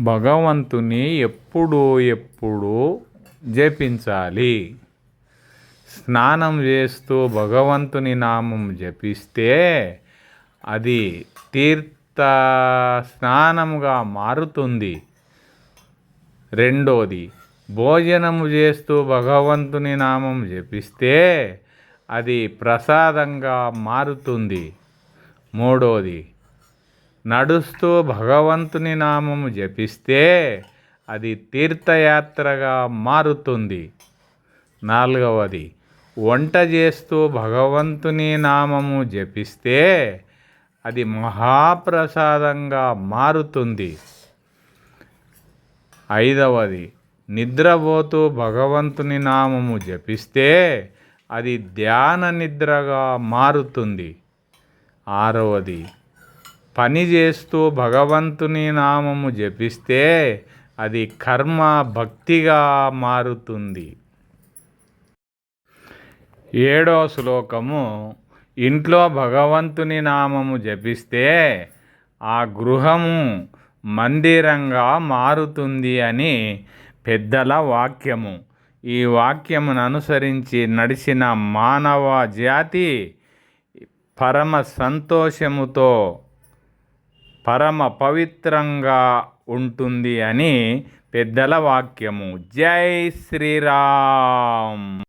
భగవంతుని ఎప్పుడు ఎప్పుడు జపించాలి. స్నానం చేస్తూ భగవంతుని నామం జపిస్తే అది తీర్థ స్నానముగా మారుతుంది. రెండోది భోజనము చేస్తూ భగవంతుని నామం జపిస్తే అది ప్రసాదంగా మారుతుంది. మూడోది నడుస్తూ భగవంతుని నామము జపిస్తే అది తీర్థయాత్రగా మారుతుంది. నాలుగవది వంట చేస్తూ భగవంతుని నామము జపిస్తే అది మహాప్రసాదంగా మారుతుంది. ఐదవది నిద్రపోతూ భగవంతుని నామము జపిస్తే అది ధ్యాన నిద్రగా మారుతుంది. ఆరవది పని చేస్తూ భగవంతుని నామము జపిస్తే అది కర్మ భక్తిగా మారుతుంది. ఏడో శ్లోకము ఇంట్లో భగవంతుని నామము జపిస్తే ఆ గృహము మందిరంగా మారుతుంది అని పెద్దల వాక్యము. ఈ వాక్యమును అనుసరించి నడిచిన మానవ జాతి పరమ సంతోషముతో పరమ పవిత్రంగా ఉంటుంది అని పెద్దల వాక్యము. జై శ్రీరామ్.